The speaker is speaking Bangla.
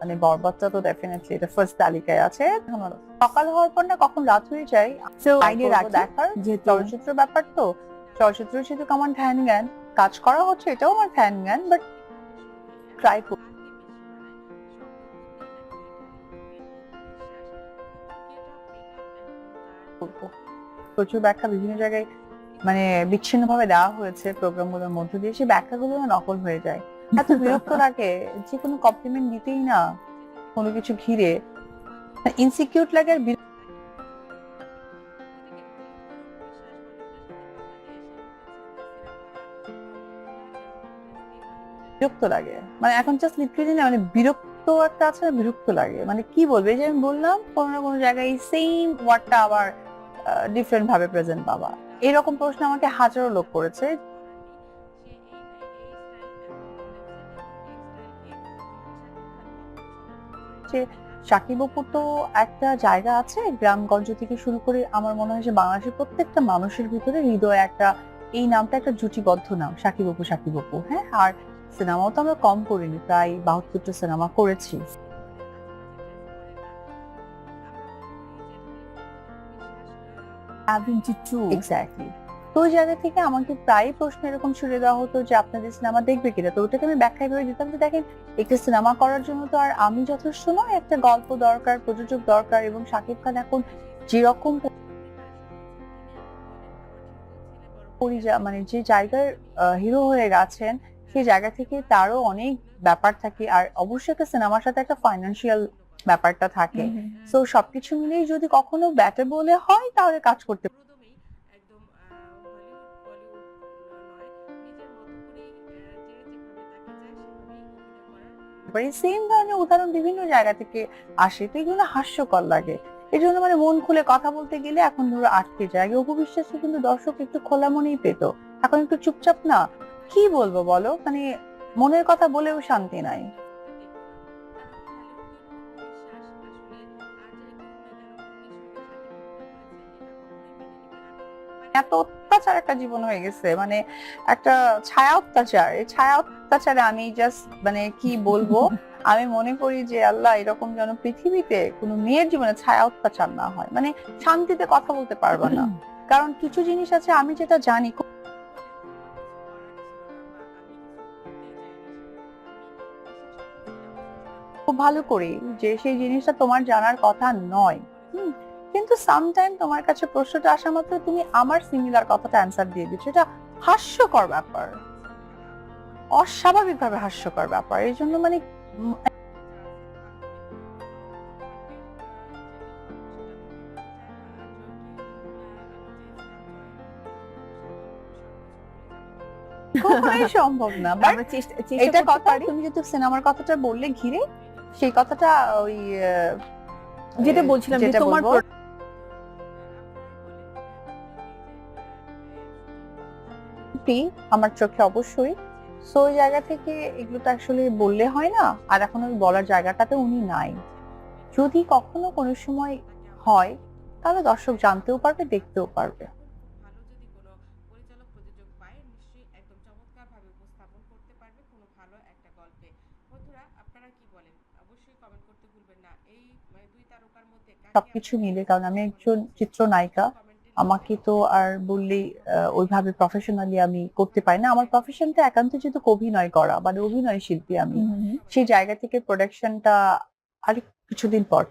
মানে বরবাদটা তো ডেফিনেটলি এটা ফার্স্ট তালিকায় আছে। সকাল হওয়ার পর না কখন রাত হয়ে যায় তো রাখি দেখার চলচ্চিত্র ব্যাপার তো চলচ্চিত্র যেহেতু আমার ধ্যান জ্ঞান কাজ করা হচ্ছে এটাও আমার ধ্যান জ্ঞান বাট ট্রাই করব প্রচুর ব্যাখ্যা বিভিন্ন জায়গায় মানে বিচ্ছিন্ন ভাবে দেওয়া হয়েছে প্রোগ্রামগুলোর মধ্যে দিয়ে সেই ব্যাখ্যাগুলো নকল হয়ে যায়। এত বিরক্ত লাগে, যে কোনো কমপ্লিমেন্ট দিতেই না কোনো কিছু ঘিরে। ইনসিকিউট লাগে আর বিরক্ত লাগে। মানে এখন জাস্ট লিটারেলি না মানে বিরক্ত একটা আছে না, বিরক্ত লাগে। মানে কি বলবে যে আমি বললাম, কোনো না কোনো জায়গায় সেম ওয়ার্ডটা আবার ডিফারেন্ট ভাবে প্রেজেন্ট পাবা। এরকম প্রশ্ন আমাকে হাজারো লোক করেছে। সাকিব অপুর তো একটা জায়গা আছে গ্রামগঞ্জ থেকে শুরু করে আমার মনে হয় যে বাংলাদেশের প্রত্যেকটা মানুষের ভিতরে হৃদয়ে একটা এই নামটা একটা জুটিবদ্ধ নাম সাকিব অপু সাকিব অপু হ্যাঁ আর সিনেমাও তো আমরা কম করিনি প্রায় বাহাত্তরটা সিনেমা করেছি। অ্যাভেঞ্জি টু এক্স্যাক্টলি তো ওই জায়গা থেকে আমাকে প্রায় প্রশ্ন এরকম ছুড়ে দেওয়া হতো যে আপনাদের সিনেমা দেখবে কিনা? তো ওটাকে আমি ব্যাখ্যা ভেবে দিতাম যে দেখেন একটা সিনেমা করার জন্য তো আর আমি যথেষ্ট নয় একটা গল্প দরকার প্রযোজক দরকার এবং শাকিব খান এখন যেরকম মানে যে জায়গার হিরো হয়ে গেছেন সেই জায়গা থেকে তারও অনেক ব্যাপার থাকে। আর অবশ্যই একটা সিনেমার সাথে একটা ফাইন্যান্সিয়াল ব্যাপারটা থাকে। তো সবকিছু মিলেই যদি কখনো ব্যাটে বলে হয় তাহলে কাজ করতে পারি সেম ধরনের উদাহরণ বিভিন্ন জায়গা থেকে আসে, তো এগুলো হাস্যকর লাগে। এই জন্য মানে মন খুলে কথা বলতে গেলে এখন ধরো আটকে যায়, আগে অপবিশ্বাসে কিন্তু দর্শক একটু খোলা মনেই পেত, এখন একটু চুপচাপ না। কি বলব বলো? মানে মনের কথা বলেও শান্তি নাই। এত অত্যাচার একটা জীবন হয়ে গেছে। মানে একটা ছায়া অত্যাচার এই ছায়া অত্যাচারে আমি জাস্ট মানে কি বলব? আমি মনে করি যে আল্লাহ এরকম যেন পৃথিবীতে কোনো মেয়ের জীবনে ছায়া অত্যাচার না হয়। মানে শান্তিতে কথা বলতে পারবে না। কারণ কিছু জিনিস আছে আমি যেটা জানি খুব খুব ভালো করি যে সেই জিনিসটা তোমার জানার কথা নয়। হুম, কিন্তু সামটাইম তোমার কাছে প্রশ্নটা আসা মাত্র তুমি আমার সিমিলার কথাটা অ্যান্সার দিয়ে দিচ্ছ। এটা হাস্যকর ব্যাপার। অস্বাভাবিকভাবে হাস্যকর ব্যাপার। এই জন্য মানে সম্ভব না। এটা কথা তুমি যেহেতু সিনেমার কথাটা বললে ঘিরে সেই কথাটা ওই যেটা বলছিলাম যে তোমার সত্যি আমার চোখে অবশ্যই। সো ওই জায়গা থেকে এগুলো তো আসলে বললে হয় না, আর এখন ওই বলার জায়গাটাতে উনি নাই। যদি কখনো কোনো সময় হয়, তাহলে দর্শক জানতেও পারবে, দেখতেও পারবে। সবকিছু মিলে, কারণ আমি একজন চিত্রনায়িকা। আমাকে তো আর বললি আহ, ওইভাবে প্রফেশনালি আমি করতে পারি না। আমার প্রফেশনটা একান্ত যেহেতু অভিনয় করা মানে অভিনয় শিল্পী আমি। সেই জায়গা থেকে প্রোডাকশনটা আরেক কিছুদিন পর।